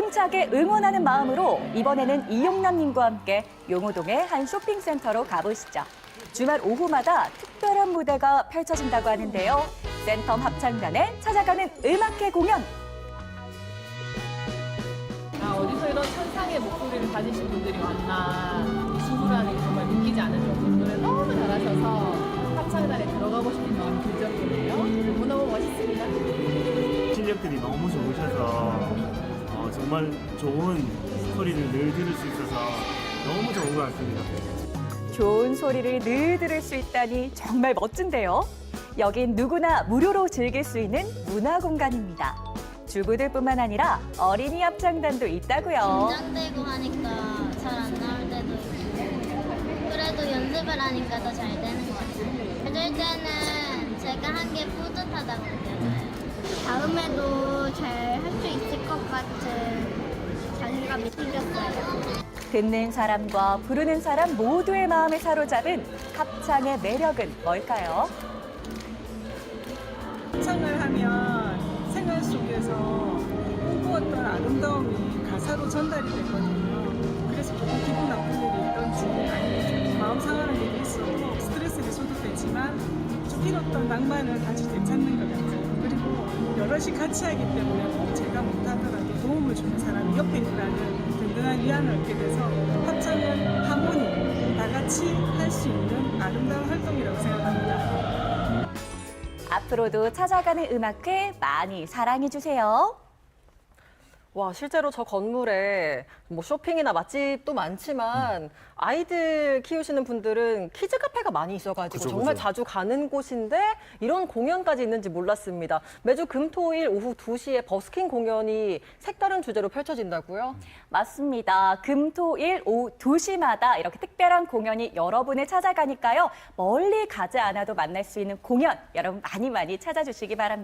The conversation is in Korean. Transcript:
힘차게 응원하는 마음으로 이번에는 이용남님과 함께 용호동의 한 쇼핑센터로 가보시죠. 주말 오후마다 특별한 무대가 펼쳐진다고 하는데요. 센텀 합창단에 찾아가는 음악회 공연. 아, 어디서 이런 천상의 목소리를 가지신 분들이 왔나 이 친구라는 게 정말 믿기지 않을 정도로 노래 너무 잘하셔서 합창단에 들어가고 싶은 마음이 들 정도네요. 너무너무 멋있습니다. 실력들이 너무 좋으셔서 어, 정말 좋은 소리를 늘 들을 수 있어서 너무 좋은 것 같습니다. 좋은 소리를 늘 들을 수 있다니 정말 멋진데요. 여긴 누구나 무료로 즐길 수 있는 문화 공간입니다. 주부들뿐만 아니라 어린이 합창단도 있다고요. 긴장되고 하니까 잘 안 나올 때도 있고 그래도 연습을 하니까 더 잘 되는 것 같아요. 그럴 때는 제가 한 게 뿌듯하다고 느껴져요. 다음에도 같은 자신감이 생겼어요. 듣는 사람과 부르는 사람 모두의 마음을 사로잡은 합창의 매력은 뭘까요? 합창을 하면 생활 속에서 꿈꾸었던 아름다움이 가사로 전달이 되거든요. 그래서 조금 기분 나쁜 일이 있던지 아니면 좀 마음 상하는 일이 있어도 스트레스 해소도 되지만 좀 잃었던 낭만을 다시 되찾는 것 같아요. 그리고 여럿이 같이 하기 때문에 위안을 얻게 돼서 합창은 하모니, 다 같이 할 수 있는 아름다운 활동이라고 생각합니다. 앞으로도 찾아가는 음악회 많이 사랑해주세요. 와, 실제로 저 건물에 뭐 쇼핑이나 맛집도 많지만 아이들 키우시는 분들은 키즈 카페가 많이 있어가지고 그죠, 정말 그죠. 자주 가는 곳인데 이런 공연까지 있는지 몰랐습니다. 매주 금 토 일 오후 2시에 버스킹 공연이 색다른 주제로 펼쳐진다고요? 맞습니다. 금, 토, 일 오후 2시마다 이렇게 특별한 공연이 여러분을 찾아가니까요. 멀리 가지 않아도 만날 수 있는 공연 여러분 많이 많이 찾아주시기 바랍니다.